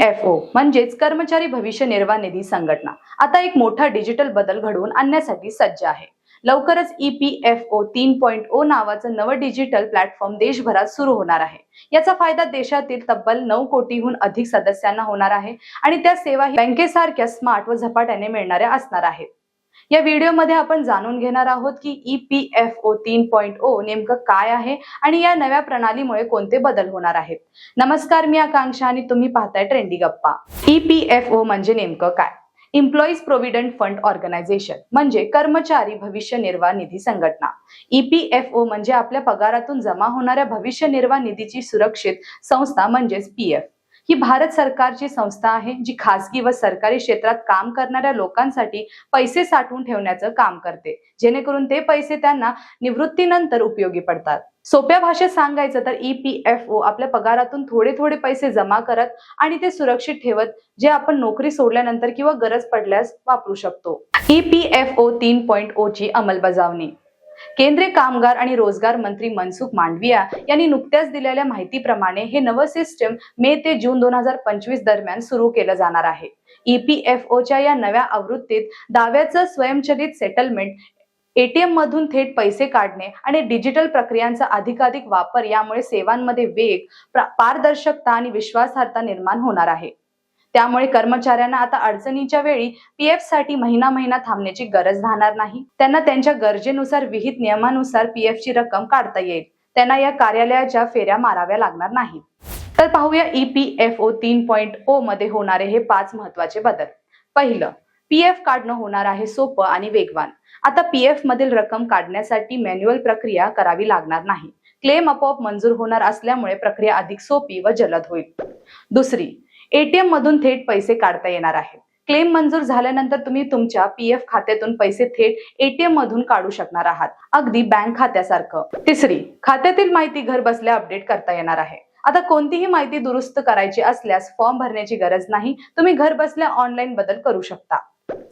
F O म्हणजेच कर्मचारी भविष्य निर्वाह निधी संघटना. आता एक मोठा डिजिटल बदल घडवून आणण्यासाठी सज्ज आहे. लवकरच ई पी एफ ओ तीन पॉईंट ओ नावाचं नवं डिजिटल प्लॅटफॉर्म देशभरात सुरू होणार आहे. याचा फायदा देशातील तब्बल नऊ कोटीहून अधिक सदस्यांना होणार आहे आणि त्या सेवाही बँकेसारख्या स्मार्ट व झपाट्याने मिळणाऱ्या असणार आहेत. या व्हिडिओमध्ये आपण जाणून घेणार आहोत की ई पी एफ ओ तीन पॉईंट ओ नेमकं काय आहे आणि या नव्या प्रणालीमुळे कोणते बदल होणार आहेत. नमस्कार मी आकांक्षा आणि तुम्ही पाहताय ट्रेंडी गप्पा. ई पी एफ ओ म्हणजे नेमकं काय? एम्प्लॉईज प्रोव्हिडंट फंड ऑर्गनायझेशन म्हणजे कर्मचारी भविष्य निर्वाह निधी संघटना. ई पी एफ ओ म्हणजे आपल्या पगारातून जमा होणाऱ्या भविष्य निर्वाह निधीची सुरक्षित संस्था म्हणजेच पी एफ ही भारत सरकारची संस्था आहे जी खासगी व सरकारी क्षेत्रात काम करणाऱ्या लोकांसाठी पैसे साठवून ठेवण्याचं काम करते. जेणेकरून ते पैसे त्यांना निवृत्तीनंतर उपयोगी पडतात. सोप्या भाषेत सांगायचं तर ई पी एफ ओ आपल्या पगारातून थोडे थोडे पैसे जमा करत आणि ते सुरक्षित ठेवत जे आपण नोकरी सोडल्यानंतर किंवा गरज पडल्यास वापरू शकतो. ई पी एफ ओ तीन पॉईंट ओ ची अंमलबजावणी. केंद्रीय कामगार आणि रोजगार मंत्री मनसुख मांडविया यांनी नुकत्याच दिलेल्या माहितीप्रमाणे हे नवं सिस्टम मे ते जून दोन हजार पंचवीस दरम्यान सुरू केलं जाणार आहे. E ईपीएफओच्या या नव्या आवृत्तीत दाव्याचं स्वयंचलित सेटलमेंट एटीएम मधून थेट पैसे काढणे आणि डिजिटल प्रक्रियांचा अधिकाधिक वापर यामुळे सेवांमध्ये वेग पारदर्शकता आणि विश्वासार्हता निर्माण होणार आहे. त्यामुळे कर्मचाऱ्यांना आता अडचणीच्या वेळी पीएफसाठी महिना महिना थांबण्याची गरज राहणार नाही. त्यांना त्यांच्या गरजेनुसार विहित नियमानुसार पीएफ ची रक्कम काढता येईल. त्यांना या कार्यालयाच्या फेऱ्या माराव्या लागणार नाही तर पाहूया ई पी एफ ओ तीन पॉईंट ओ मध्ये होणारे हे पाच महत्त्वाचे बदल. पहिलं पीएफ काढणं होणार आहे सोपं आणि वेगवान. आता पीएफ मधील रक्कम काढण्यासाठी मॅन्युअल प्रक्रिया करावी लागणार नाही. क्लेम आपोआप मंजूर होणार असल्यामुळे प्रक्रिया अधिक सोपी व जलद होईल. दुसरी एटीएम मधून थेट पैसे काढता येणार आहेत. क्लेम मंजूर झाल्यानंतर तुम्ही तुमच्या पीएफ खात्यातून पैसे थेट एटीएम मधून काढू शकणार आहात. अगदी बँक खात्यासारखं. तिसरी खात्यातील माहिती घर बसल्या अपडेट करता येणार आहे. आता कोणतीही माहिती दुरुस्त करायची असल्यास फॉर्म भरण्याची गरज नाही. तुम्ही घर बसल्या ऑनलाईन बदल करू शकता.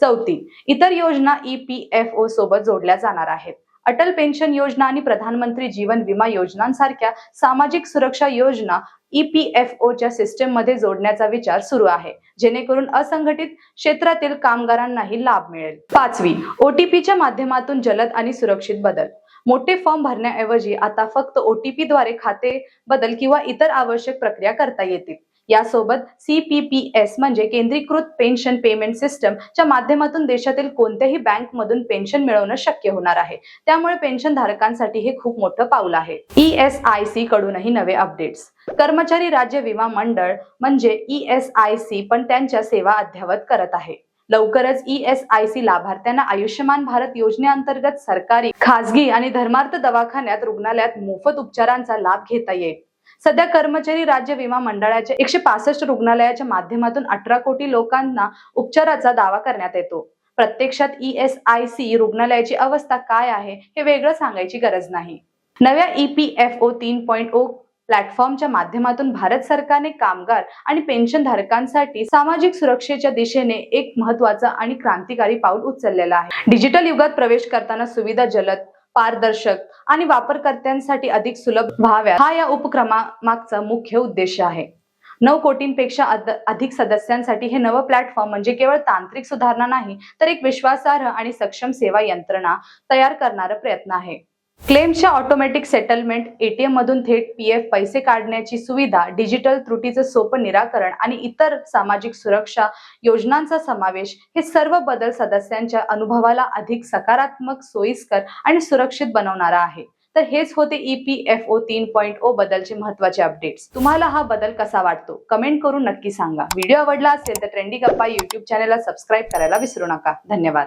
चौथी इतर योजना ई पी एफ ओ सोबत जोडल्या जाणार आहेत. अटल पेन्शन योजना आणि प्रधानमंत्री जीवन विमा योजनांसारख्या सामाजिक सुरक्षा योजना ई पी एफ ओच्या मध्ये जोडण्याचा विचार सुरू आहे. जेणेकरून असंघटित क्षेत्रातील कामगारांनाही लाभ मिळेल. पाचवी ओटीपीच्या माध्यमातून जलद आणि सुरक्षित बदल. मोठे फॉर्म भरण्याऐवजी आता फक्त ओटीपी द्वारे खाते बदल किंवा इतर आवश्यक प्रक्रिया करता येतील. यासोबत सीपीपीएस म्हणजे केंद्रीकृत पेन्शन पेमेंट सिस्टम च्या माध्यमातून देशातील कोणत्याही बँक मधून पेन्शन मिळवणं शक्य होणार आहे. त्यामुळे पेन्शन धारकांसाठी हे खूप मोठं पाऊल आहे. ई एस आय सी कडूनही नवे अपडेट्स कर्मचारी राज्य विमा मंडळ म्हणजे ई एस आय सी पण त्यांच्या सेवा अद्ययावत करत आहे. लवकरच ई एस आय सी लाभार्थ्यांना आयुष्यमान भारत योजनेअंतर्गत सरकारी खासगी आणि धर्मार्थ दवाखान्यात रुग्णालयात मोफत उपचारांचा लाभ घेता येईल. सध्या कर्मचारी राज्य विमा मंडळाच्या एकशे पासष्ट रुग्णालयाच्या माध्यमातून अठरा कोटी लोकांना उपचाराचा दावा करण्यात येतो. प्रत्यक्षात ई एस आय सी रुग्णालयाची अवस्था काय आहे हे वेगळं सांगायची गरज नाही. नव्या ई पी एफ ओ तीन पॉईंट ओ प्लॅटफॉर्मच्या माध्यमातून भारत सरकारने कामगार आणि पेन्शन धारकांसाठी सामाजिक सुरक्षेच्या दिशेने एक महत्वाचं आणि क्रांतिकारी पाऊल उचललेलं आहे. डिजिटल युगात प्रवेश करताना सुविधा जलद पारदर्शक आणि वापरकर्त्यांसाठी अधिक सुलभ व्हाव्या हा या उपक्रमामागचा मुख्य उद्देश आहे. नऊ कोटींपेक्षा अधिक सदस्यांसाठी हे नवं प्लॅटफॉर्म म्हणजे केवळ तांत्रिक सुधारणा नाही तर एक विश्वासार्ह आणि सक्षम सेवा यंत्रणा तयार करणारा प्रयत्न आहे. क्लेमच्या ऑटोमॅटिक सेटलमेंट एटीएम मधून थेट पीएफ पैसे काढण्याची सुविधा डिजिटल त्रुटीचं सोपं निराकरण आणि इतर सामाजिक सुरक्षा योजनांचा समावेश हे सर्व बदल सदस्यांच्या अनुभवाला अधिक सकारात्मक सोयीस्कर आणि सुरक्षित बनवणारा आहे. तर हेच होते ई पी एफ ओ तीन पॉईंट ओ बदलचे महत्त्वाचे अपडेट्स. तुम्हाला हा बदल कसा वाटतो? कमेंट करून नक्की सांगा. व्हिडिओ आवडला असेल तर ट्रेंडी गप्पा युट्यूब चॅनलला सबस्क्राईब करायला विसरू नका. धन्यवाद.